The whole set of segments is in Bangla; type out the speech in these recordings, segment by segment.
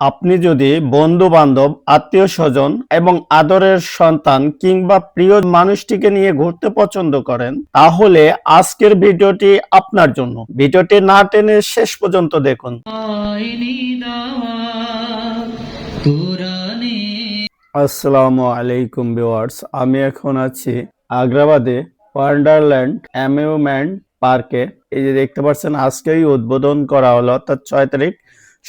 আপনি যদি বন্ধু বান্ধব আত্মীয় স্বজন এবং আদরের সন্তান কিংবা প্রিয় মানুষটিকে নিয়ে ঘুরতে পছন্দ করেন তাহলে আজকের ভিডিওটি আপনার জন্য। ভিডিওটি না টেনে শেষ পর্যন্ত দেখুন। আসসালামু আলাইকুম ভিউয়ার্স আমি এখন আছি আগ্রাবাদে ওয়ান্ডারল্যান্ড অ্যামিউমেন্ট পার্কে। এই যে দেখতে পাচ্ছেন আজকেই উদ্বোধন করা হলো অর্থাৎ ছয় তারিখ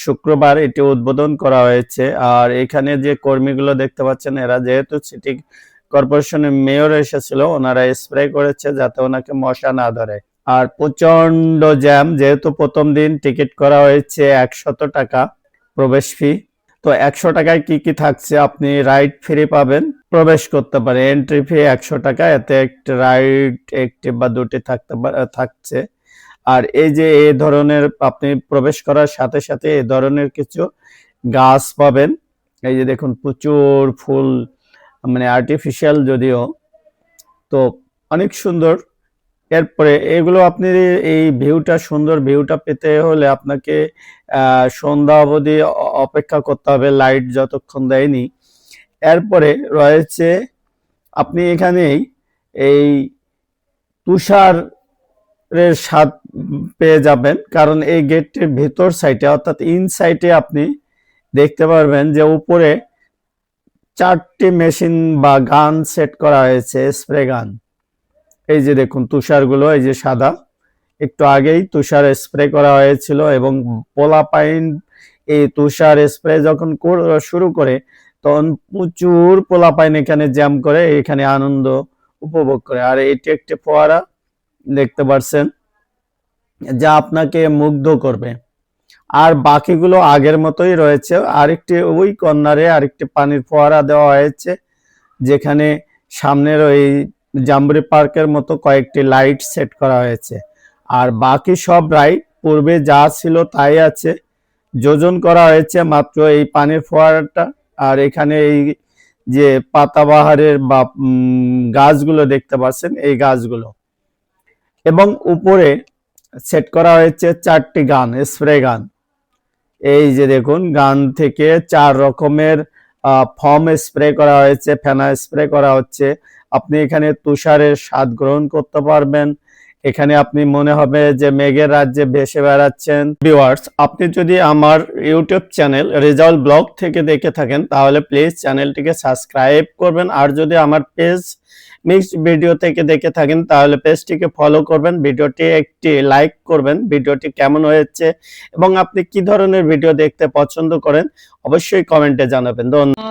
শুক্রবার এটি উদ্বোধন করা হয়েছে। আর এখানে যে কর্মীগুলো দেখতে পাচ্ছেন, এরা যেহেতু সিটি কর্পোরেশনের মেয়র এসেছিল, ওনারা স্প্রে করেছে যাতে ওনাকে মশা না ধরে। আর প্রচণ্ড জ্যাম, যেহেতু প্রথম দিন টিকিট করা হয়েছে একশত টাকা প্রবেশ ফি। তো একশো টাকায় কি কি থাকছে আপনি রাইড ফ্রি পাবেন, প্রবেশ করতে পারে এন্ট্রি ফি একশো টাকা, এতে একটি রাইড, একটি বা দুটি থাকতে থাকছে। আর এই যে এ ধরনের আপনি প্রবেশ করার সাথে সাথে এ ধরনের কিছু গাছ পাবেন। এই যে দেখুন, প্রচুর ফুল মানে আর্টিফিশিয়াল যদিও, তো অনেক সুন্দর। এরপরে এগুলো আপনি এই ভিউটা, সুন্দর ভিউটা পেতে হলে আপনাকে সন্ধ্যা অবধি অপেক্ষা করতে হবে লাইট যতক্ষণ দেয়নি। এরপরে রয়েছে, আপনি এখানেই এই তুষারের স্বাদ পেয়ে যাবেন। কারণ এই গেটটির ভেতর সাইডে অর্থাৎ ইন সাইডে আপনি দেখতে পারবেন যে উপরে চারটি মেশিন বা গান সেট করা হয়েছে স্প্রে গান। এই যে দেখুন, তুষারগুলো, এই যে সাদা। একটু আগেই তুষার স্প্রে করা হয়েছিল এবং পোলাপাইন এই তুষার স্প্রে যখন শুরু করে, তখন প্রচুর পোলাপাইন এখানে জ্যাম করে, এখানে আনন্দ উপভোগ করে। আর এটি একটি ফোয়ারা। দেখতে পাচ্ছেন যা আপনাকে মুগ্ধ করবে। আর বাকিগুলো আগের মতোই রয়েছে। আরেকটি ওই কর্নারে আরেকটি পানির ফোয়ারা দেওয়া হয়েছে, যেখানে সামনের ওই জাম্বুরি পার্কের মতো কয়েকটি লাইট সেট করা হয়েছে। আর বাকি সব রাইড পূর্বে যা ছিল তাই আছে। যোজন করা হয়েছে মাত্র এই পানির ফোয়ারাটা। আর এখানে এই যে পাতাবাহারের বা গাছগুলো দেখতে পাচ্ছেন, এই গাছগুলো। এবং উপরে সেট করা হয়েছে চারটি গান স্প্রে গান। এই যে দেখুন, গান থেকে চার রকমের ফর্ম স্প্রে করা হয়েছে, ফেনা স্প্রে করা হচ্ছে। আপনি এখানে তুষারের স্বাদ গ্রহণ করতে পারবেন। এখানে আপনি মনে হবে যে মেঘের রাজ্যে ভেসে বেড়াচ্ছেন। ভিউয়ার্স আপনি যদি আমার ইউটিউব চ্যানেল রেজাল্ট ব্লগ থেকে দেখে থাকেন, তাহলে প্লিজ চ্যানেলটিকে সাবস্ক্রাইব করবেন। আর যদি আমার পেজ মিক্সড ভিডিও থেকে দেখে থাকেন, তাহলে পেজটিকে ফলো করবেন। ভিডিওটি একটি লাইক করবেন। ভিডিওটি কেমন হয়েছে এবং আপনি কি ধরনের ভিডিও দেখতে পছন্দ করেন, অবশ্যই কমেন্টে জানাবেন। ধন্যবাদ।